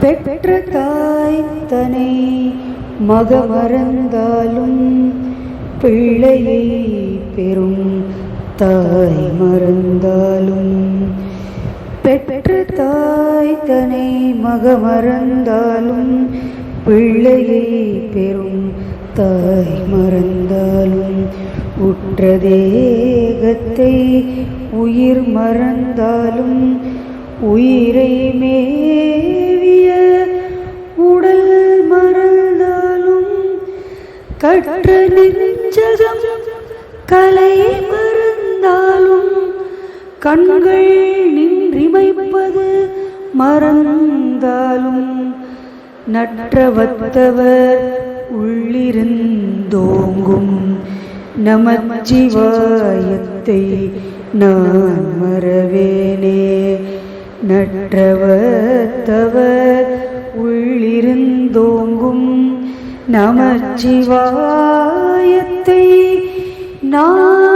பெற்ற தாய் தனை மகமறந்தாலும் பிள்ளையை பெறும் தாய் மறந்தாலும். பெற்ற தாய் தனை மகமறந்தாலும் பிள்ளையை பெறும் தாய் மறந்தாலும். உற்ற தேகத்தை உயிர் மறந்தாலும் உயிரை மே கற்ற நெஞ்சகம் கலை மறந்தாலும் கண்கள் நின்றிமைப்பது மறந்தாலும் நற்றவத்தவர் உள்ளிருந்தோங்கும் நமச்சிவாயத்தை நான் மறவேனே. நற்றவத்தவர் நமச்சிவாயத்தை நான்